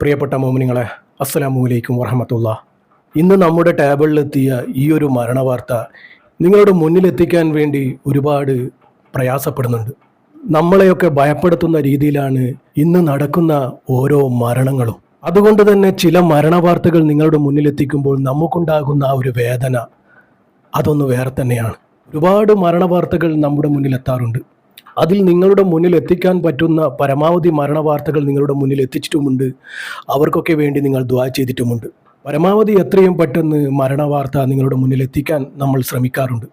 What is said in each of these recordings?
പ്രിയപ്പെട്ട മോമിനിങ്ങളെ അസ്സലാമു അലൈക്കും വറഹമത്തുള്ള. ഇന്ന് നമ്മുടെ ടേബിളിലെത്തിയ ഈ ഒരു മരണവാർത്ത നിങ്ങളുടെ മുന്നിലെത്തിക്കാൻ വേണ്ടി ഒരുപാട് പ്രയാസപ്പെടുന്നുണ്ട്. നമ്മളെയൊക്കെ ഭയപ്പെടുത്തുന്ന രീതിയിലാണ് ഇന്ന് നടക്കുന്ന ഓരോ മരണങ്ങളും. അതുകൊണ്ട് തന്നെ ചില മരണവാർത്തകൾ നിങ്ങളുടെ മുന്നിലെത്തിക്കുമ്പോൾ നമുക്കുണ്ടാകുന്ന ആ ഒരു വേദന അതൊന്ന് വേറെ തന്നെയാണ്. ഒരുപാട് മരണവാർത്തകൾ നമ്മുടെ മുന്നിൽ എത്താറുണ്ട് അതിൽ നിങ്ങളുടെ മുന്നിൽ എത്തിക്കാൻ പറ്റുന്ന പരമാവധി മരണ വാർത്തകൾ നിങ്ങളുടെ മുന്നിൽ എത്തിച്ചിട്ടുമുണ്ട്. അവർക്കൊക്കെ വേണ്ടി നിങ്ങൾ ദ്വാ ചെയ്തിട്ടുമുണ്ട്. പരമാവധി എത്രയും പെട്ടെന്ന് മരണവാർത്ത നിങ്ങളുടെ മുന്നിൽ എത്തിക്കാൻ നമ്മൾ ശ്രമിക്കാറുണ്ട്.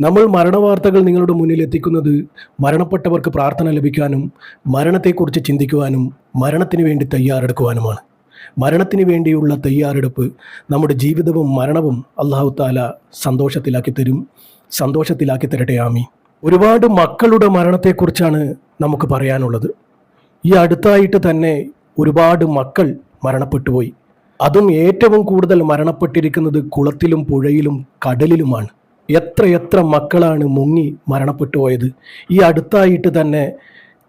നമ്മൾ മരണവാർത്തകൾ നിങ്ങളുടെ മുന്നിൽ എത്തിക്കുന്നത് മരണപ്പെട്ടവർക്ക് പ്രാർത്ഥന ലഭിക്കാനും മരണത്തെക്കുറിച്ച് ചിന്തിക്കുവാനും മരണത്തിന് വേണ്ടി തയ്യാറെടുക്കുവാനുമാണ്. മരണത്തിന് വേണ്ടിയുള്ള തയ്യാറെടുപ്പ് നമ്മുടെ ജീവിതവും മരണവും അള്ളാഹു താല സന്തോഷത്തിലാക്കി തരും. സന്തോഷത്തിലാക്കി തരട്ടെ. ആമി ഒരുപാട് മക്കളുടെ മരണത്തെക്കുറിച്ചാണ് നമുക്ക് പറയാനുള്ളത്. ഈ അടുത്തായിട്ട് തന്നെ ഒരുപാട് മക്കൾ മരണപ്പെട്ടുപോയി. അതും ഏറ്റവും കൂടുതൽ മരണപ്പെട്ടിരിക്കുന്നത് കുളത്തിലും പുഴയിലും കടലിലുമാണ്. എത്രയെത്ര എത്ര മക്കളാണ് മുങ്ങി മരണപ്പെട്ടു പോയത് ഈ അടുത്തായിട്ട് തന്നെ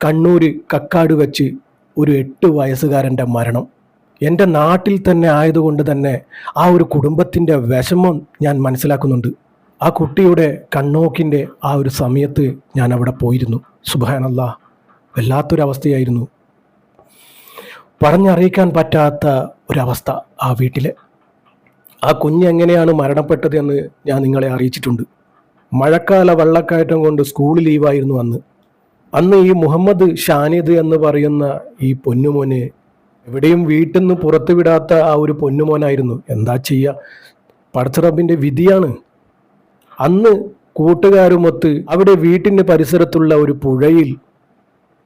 കണ്ണൂർ കക്കാട് വെച്ച് ഒരു എട്ട് വയസ്സുകാരന്റെ മരണം. എന്റെ നാട്ടിൽ തന്നെ ആയതുകൊണ്ട് തന്നെ ആ ഒരു കുടുംബത്തിന്റെ വിഷമം ഞാൻ മനസ്സിലാക്കുന്നുണ്ട്. ആ കുട്ടിയുടെ കണ്ണോക്കിന്റെ ആ ഒരു സമയത്ത് ഞാൻ അവിടെ പോയിരുന്നു. സുബാനല്ല വല്ലാത്തൊരവസ്ഥയായിരുന്നു. പറഞ്ഞറിയിക്കാൻ പറ്റാത്ത ഒരവസ്ഥ ആ വീട്ടിൽ ആ കുഞ്ഞ് എങ്ങനെയാണ് മരണപ്പെട്ടത് എന്ന് ഞാൻ നിങ്ങളെ അറിയിച്ചിട്ടുണ്ട്. മഴക്കാല വെള്ളക്കയറ്റം കൊണ്ട് സ്കൂൾ ലീവായിരുന്നു അന്ന്. അന്ന് ഈ മുഹമ്മദ് ഷാനിദ് എന്ന് പറയുന്ന ഈ പൊന്നുമോനെ എവിടെയും വീട്ടിൽ നിന്ന് പുറത്തു വിടാത്ത ആ ഒരു പൊന്നുമോനായിരുന്നു. എന്താ ചെയ്യുക പടച്ചറബിന്റെ വിധിയാണ്. അന്ന് കൂട്ടുകാരുമൊത്ത് അവിടെ വീട്ടിന് പരിസരത്തുള്ള ഒരു പുഴയിൽ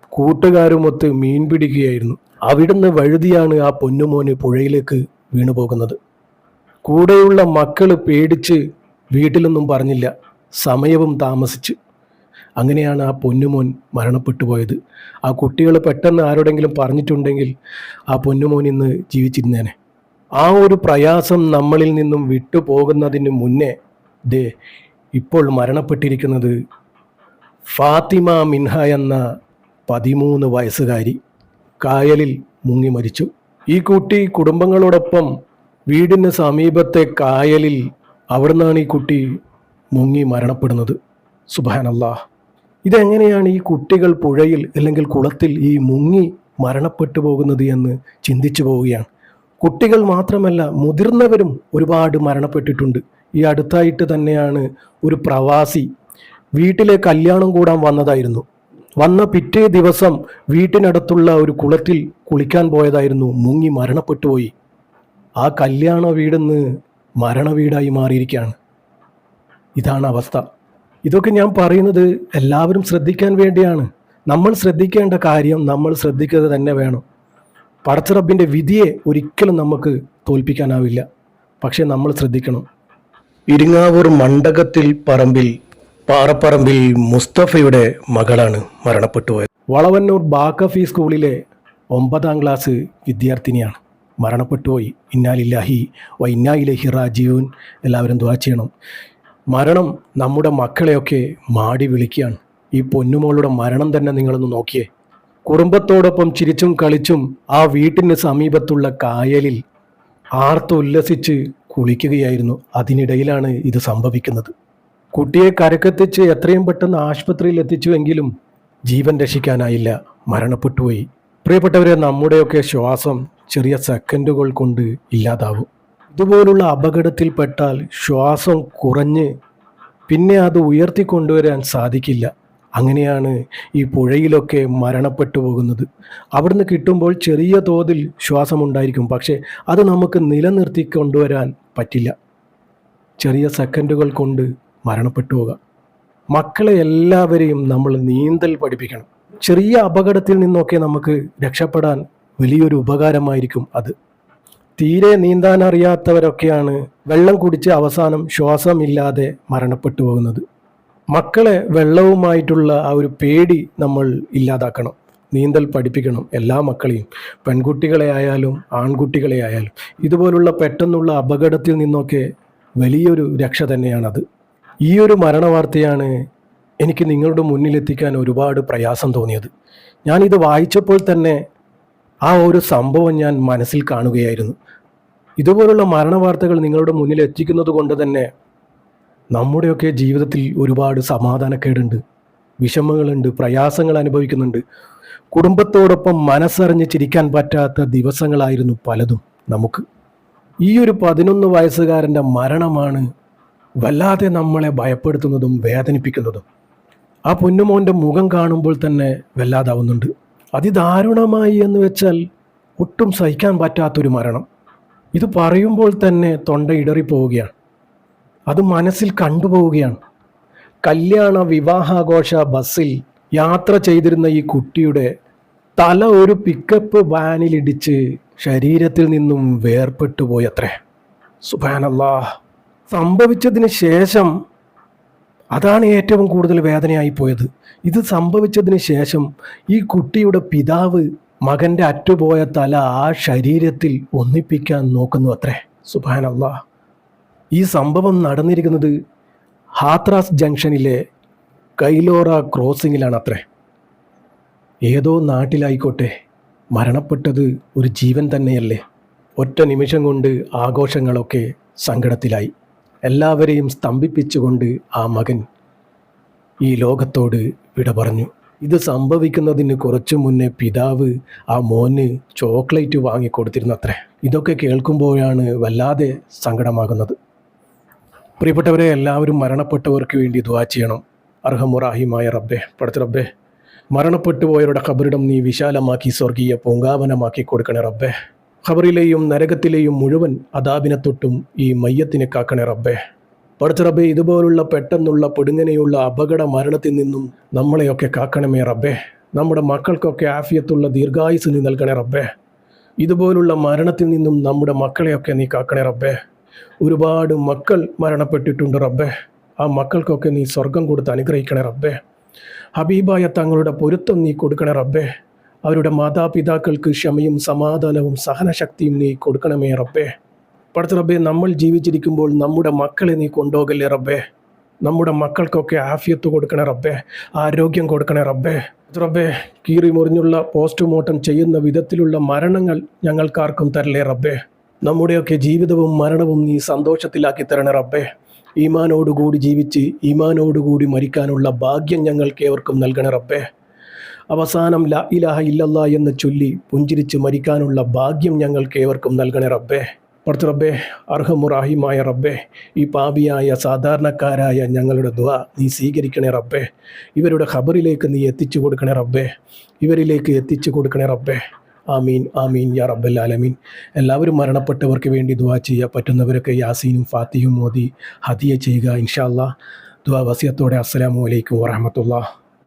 കൂട്ടുകാരുമൊത്ത് മീൻ പിടിക്കുകയായിരുന്നു. അവിടുന്ന് വഴുതിയാണ് ആ പൊന്നുമോന് പുഴയിലേക്ക് വീണു പോകുന്നത്. കൂടെയുള്ള മക്കൾ പേടിച്ച് വീട്ടിലൊന്നും പറഞ്ഞില്ല. സമയവും താമസിച്ച്. അങ്ങനെയാണ് ആ പൊന്നുമോൻ മരണപ്പെട്ടു പോയത്. ആ കുട്ടികൾ പെട്ടെന്ന് ആരോടെങ്കിലും പറഞ്ഞിട്ടുണ്ടെങ്കിൽ ആ പൊന്നുമോൻ ഇന്ന് ജീവിച്ചിരുന്നേനെ. ആ ഒരു പ്രയാസം നമ്മളിൽ നിന്നും വിട്ടുപോകുന്നതിന് മുന്നേ ദേ ഇപ്പോൾ മരണപ്പെട്ടിരിക്കുന്നത് ഫാത്തിമ മിൻഹ എന്ന പതിമൂന്ന് വയസ്സുകാരി കായലിൽ മുങ്ങി മരിച്ചു. ഈ കുട്ടി കുടുംബങ്ങളോടൊപ്പം വീടിന് സമീപത്തെ കായലിൽ അവിടുന്നാണ് ഈ കുട്ടി മുങ്ങി മരണപ്പെടുന്നത്. സുബാനല്ലാ ഇതെങ്ങനെയാണ് ഈ കുട്ടികൾ പുഴയിൽ അല്ലെങ്കിൽ കുളത്തിൽ ഈ മുങ്ങി മരണപ്പെട്ടു പോകുന്നത് എന്ന് ചിന്തിച്ചു പോവുകയാണ്. കുട്ടികൾ മാത്രമല്ല മുതിർന്നവരും ഒരുപാട് മരണപ്പെട്ടിട്ടുണ്ട്. ഈ അടുത്തായിട്ട് തന്നെയാണ് ഒരു പ്രവാസി വീട്ടിലെ കല്യാണം കൂടാൻ വന്നതായിരുന്നു. വന്ന പിറ്റേ ദിവസം വീട്ടിനടുത്തുള്ള ഒരു കുളത്തിൽ കുളിക്കാൻ പോയതായിരുന്നു. മുങ്ങി മരണപ്പെട്ടുപോയി ആ കല്യാണ വീടെന്ന് മരണ വീടായി മാറിയിരിക്കുകയാണ്. ഇതാണ് അവസ്ഥ. ഇതൊക്കെ ഞാൻ പറയുന്നത് എല്ലാവരും ശ്രദ്ധിക്കാൻ വേണ്ടിയാണ്. നമ്മൾ ശ്രദ്ധിക്കേണ്ട കാര്യം നമ്മൾ ശ്രദ്ധിക്കുക തന്നെ വേണം. പടച്ചിറപ്പിന്റെ വിധിയെ ഒരിക്കലും നമുക്ക് തോൽപ്പിക്കാനാവില്ല. പക്ഷേ നമ്മൾ ശ്രദ്ധിക്കണം. ഇരിങ്ങാവൂർ മണ്ഡകത്തിൽ പറമ്പിൽ പാറപ്പറമ്പിൽ മുസ്തഫയുടെ മകളാണ് മരണപ്പെട്ടുപോയത് വളവന്നൂർ ബാക്കഫി സ്കൂളിലെ ഒമ്പതാം ക്ലാസ് വിദ്യാർത്ഥിനിയാണ് മരണപ്പെട്ടുപോയി ഇന്നാലില്ലാഹി വ ഇന്നായിലഹി റാജീവൻ എല്ലാവരും ദ്വാ ചെയ്യണം. മരണം നമ്മുടെ മക്കളെയൊക്കെ മാടി വിളിക്കുകയാണ്. ഈ പൊന്നുമോളുടെ മരണം തന്നെ നിങ്ങളൊന്ന് നോക്കിയേ. കുടുംബത്തോടൊപ്പം ചിരിച്ചും കളിച്ചും ആ വീട്ടിന് സമീപത്തുള്ള കായലിൽ ആർത്തുല്ലസിച്ച് കുളിക്കുകയായിരുന്നു. അതിനിടയിലാണ് ഇത് സംഭവിക്കുന്നത്. കുട്ടിയെ കരക്കെത്തിച്ച് എത്രയും പെട്ടെന്ന് ആശുപത്രിയിൽ എത്തിച്ചുവെങ്കിലും ജീവൻ രക്ഷിക്കാനായില്ല. മരണപ്പെട്ടുപോയി. പ്രിയപ്പെട്ടവരെ നമ്മുടെയൊക്കെ ശ്വാസം ചെറിയ സെക്കൻഡുകൾ കൊണ്ട് ഇല്ലാതാവും. ഇതുപോലുള്ള അപകടത്തിൽപ്പെട്ടാൽ ശ്വാസം കുറഞ്ഞ് പിന്നെ അത് ഉയർത്തിക്കൊണ്ടുവരാൻ സാധിക്കില്ല. അങ്ങനെയാണ് ഈ പുഴയിലൊക്കെ മരണപ്പെട്ടു പോകുന്നത്. അവിടുന്ന് കിട്ടുമ്പോൾ ചെറിയ തോതിൽ ശ്വാസമുണ്ടായിരിക്കും. പക്ഷേ അത് നമുക്ക് നിലനിർത്തി കൊണ്ടുവരാൻ പറ്റില്ല. ചെറിയ സെക്കൻഡുകൾ കൊണ്ട് മരണപ്പെട്ടു പോകാം. മക്കളെ എല്ലാവരെയും നമ്മൾ നീന്തൽ പഠിപ്പിക്കണം. ചെറിയ അപകടത്തിൽ നിന്നൊക്കെ നമുക്ക് രക്ഷപ്പെടാൻ വലിയൊരു ഉപകാരമായിരിക്കും അത്. തീരെ നീന്താൻ അറിയാത്തവരൊക്കെയാണ് വെള്ളം കുടിച്ച് അവസാനം ശ്വാസമില്ലാതെ മരണപ്പെട്ടു പോകുന്നത്. മക്കളെ വെള്ളവുമായിട്ടുള്ള ആ ഒരു പേടി നമ്മൾ ഇല്ലാതാക്കണം. നീന്തൽ പഠിപ്പിക്കണം എല്ലാ മക്കളെയും. പെൺകുട്ടികളെ ആയാലും ആൺകുട്ടികളെ ആയാലും. ഇതുപോലുള്ള പെട്ടെന്നുള്ള അപകടത്തിൽ നിന്നൊക്കെ വലിയൊരു രക്ഷ തന്നെയാണത്. ഈ ഒരു മരണവാർത്തയാണ് എനിക്ക് നിങ്ങളുടെ മുന്നിലെത്തിക്കാൻ ഒരുപാട് പ്രയാസം തോന്നിയത്. ഞാനിത് വായിച്ചപ്പോൾ തന്നെ ആ ഒരു സംഭവം ഞാൻ മനസ്സിൽ കാണുകയായിരുന്നു. ഇതുപോലുള്ള മരണവാർത്തകൾ നിങ്ങളുടെ മുന്നിൽ എത്തിക്കുന്നത് കൊണ്ട് തന്നെ നമ്മുടെയൊക്കെ ജീവിതത്തിൽ ഒരുപാട് സമാധാനക്കേടുണ്ട് വിഷമങ്ങളുണ്ട് പ്രയാസങ്ങൾ അനുഭവിക്കുന്നുണ്ട്. കുടുംബത്തോടൊപ്പം മനസ്സറിഞ്ഞ് ചിരിക്കാൻ പറ്റാത്ത ദിവസങ്ങളായിരുന്നു പലതും നമുക്ക്. ഈ ഒരു പതിനൊന്ന് വയസ്സുകാരന്റെ മരണമാണ് വല്ലാതെ നമ്മളെ ഭയപ്പെടുത്തുന്നതും വേദനിപ്പിക്കുന്നതും. ആ പൊന്നുമോന്റെ മുഖം കാണുമ്പോൾ തന്നെ വല്ലാതാവുന്നുണ്ട്. അതിദാരുണമായി എന്ന് വെച്ചാൽ ഒട്ടും സഹിക്കാൻ പറ്റാത്തൊരു മരണം. ഇത് പറയുമ്പോൾ തന്നെ തൊണ്ട ഇടറിപ്പോവുകയാണ്. അത് മനസ്സിൽ കണ്ടുപോവുകയാണ്. കല്യാണ വിവാഹാഘോഷ ബസ്സിൽ യാത്ര ചെയ്തിരുന്ന ഈ കുട്ടിയുടെ തല ഒരു പിക്കപ്പ് വാനിലിടിച്ച് ശരീരത്തിൽ നിന്നും വേർപെട്ടു പോയത്രേ സുബാനല്ലാ സംഭവിച്ചതിന് ശേഷം അതാണ് ഏറ്റവും കൂടുതൽ വേദനയായി പോയത്. ഇത് സംഭവിച്ചതിന് ശേഷം ഈ കുട്ടിയുടെ പിതാവ് മകന്റെ അറ്റുപോയ തല ആ ശരീരത്തിൽ ഒന്നിപ്പിക്കാൻ നോക്കുന്നു അത്രേ. സുബാനല്ലാ ഈ സംഭവം നടന്നിരിക്കുന്നത് ഹാത്രാസ് ജംഗ്ഷനിലെ കൈലോറ ക്രോസിങ്ങിലാണ് അത്രേ. ഏതോ നാട്ടിലായിക്കോട്ടെ മരണപ്പെട്ടത് ഒരു ജീവൻ തന്നെയല്ലേ. ഒറ്റ നിമിഷം കൊണ്ട് ആഘോഷങ്ങളൊക്കെ സങ്കടത്തിലായി. എല്ലാവരെയും സ്തംഭിപ്പിച്ചുകൊണ്ട് ആ മകൻ ഈ ലോകത്തോട് വിട പറഞ്ഞു. ഇത് സംഭവിക്കുന്നതിന് കുറച്ചു മുന്നേ പിതാവ് ആ മോന് ചോക്ലേറ്റ് വാങ്ങിക്കൊടുത്തിരുന്നത്രേ. ഇതൊക്കെ കേൾക്കുമ്പോഴാണ് വല്ലാതെ സങ്കടമാകുന്നത്. പ്രിയപ്പെട്ടവരെ എല്ലാവരും മരണപ്പെട്ടവർക്ക് വേണ്ടി ദുവാ ചെയ്യണം. അർഹമുറാഹിമായ റബ്ബെ പടച്ച റബ്ബെ. മരണപ്പെട്ടു പോയവരുടെ ഖബറിടം നീ വിശാലമാക്കി സ്വർഗീയ പൂങ്കാവനമാക്കി കൊടുക്കണേ റബ്ബെ. ഖബറിലെയും നരകത്തിലെയും മുഴുവൻ അതാബിനെ തൊട്ടും ഈ മയ്യത്തിനെ കാക്കണേ റബ്ബെ. പടച്ച റബ്ബെ ഇതുപോലുള്ള പെട്ടെന്നുള്ള പെടുങ്ങനെയുള്ള അപകട മരണത്തിൽ നിന്നും നമ്മളെയൊക്കെ കാക്കണമേ റബ്ബെ. നമ്മുടെ മക്കൾക്കൊക്കെ ആഫിയത്തുള്ള ദീർഘായുസ് നീ നൽകണേ റബ്ബെ. ഇതുപോലുള്ള മരണത്തിൽ നിന്നും നമ്മുടെ മക്കളെയൊക്കെ നീ കാക്കണേ റബ്ബെ. ഒരുപാട് മക്കൾ മരണപ്പെട്ടിട്ടുണ്ട് റബ്ബെ. ആ മക്കൾക്കൊക്കെ നീ സ്വർഗം കൊടുത്ത് അനുഗ്രഹിക്കണേ റബ്ബെ. ഹബീബായ തങ്ങളുടെ പൊരുത്തം നീ കൊടുക്കണേ റബ്ബെ. അവരുടെ മാതാപിതാക്കൾക്ക് ക്ഷമയും സമാധാനവും സഹനശക്തിയും നീ കൊടുക്കണമേ റബ്ബെ. പടച്ച റബ്ബെ നമ്മൾ ജീവിച്ചിരിക്കുമ്പോൾ നമ്മുടെ മക്കളെ നീ കൊണ്ടുപോകല്ലേ റബ്ബെ. നമ്മുടെ മക്കൾക്കൊക്കെ ആഫിയത്ത് കൊടുക്കണേ റബ്ബെ. ആരോഗ്യം കൊടുക്കണേ റബ്ബെ. റബ്ബെ കീറി മുറിഞ്ഞുള്ള പോസ്റ്റ്മോർട്ടം ചെയ്യുന്ന വിധത്തിലുള്ള മരണങ്ങൾ ഞങ്ങൾക്കാർക്കും തരലേ റബ്ബെ. നമ്മുടെയൊക്കെ ജീവിതവും മരണവും നീ സന്തോഷത്തിലാക്കി തരണേ റബ്ബെ. ഈമാനോടുകൂടി ജീവിച്ച് ഈമാനോടുകൂടി മരിക്കാനുള്ള ഭാഗ്യം ഞങ്ങൾക്ക് ഏവർക്കും നൽകണേ റബ്ബെ. അവസാനം ല ഇലാഹ ഇല്ലല്ല എന്ന് ചൊല്ലി പുഞ്ചിരിച്ച് മരിക്കാനുള്ള ഭാഗ്യം ഞങ്ങൾക്ക് ഏവർക്കും നൽകണേ റബ്ബെ. റബ്ബേ റബ്ബെ അർഹമുറാഹിമായ റബ്ബേ ഈ പാപിയായ സാധാരണക്കാരായ ഞങ്ങളുടെ ദ്വ നീ സ്വീകരിക്കണേ റബ്ബേ. ഇവരുടെ ഖബറിലേക്ക് നീ എത്തിച്ചു കൊടുക്കണേ റബ്ബേ. ഇവരിലേക്ക് എത്തിച്ചു കൊടുക്കണേ റബ്ബെ. ആമീൻ ആമീൻ യാ റബ്ബൽ ആലമീൻ. എല്ലാവരും മരണപ്പെട്ടവർക്ക് വേണ്ടി ദുവാ ചെയ്യുക പറ്റുന്നവരൊക്കെ യാസീനും ഫാത്തിയും മോദി ഹദിയ ചെയ്യുക ഇൻഷാ അല്ലാ ദുവാ വസിയത്തോടെ അസ്സലാമു അലൈക്കും വറഹമത്തുള്ള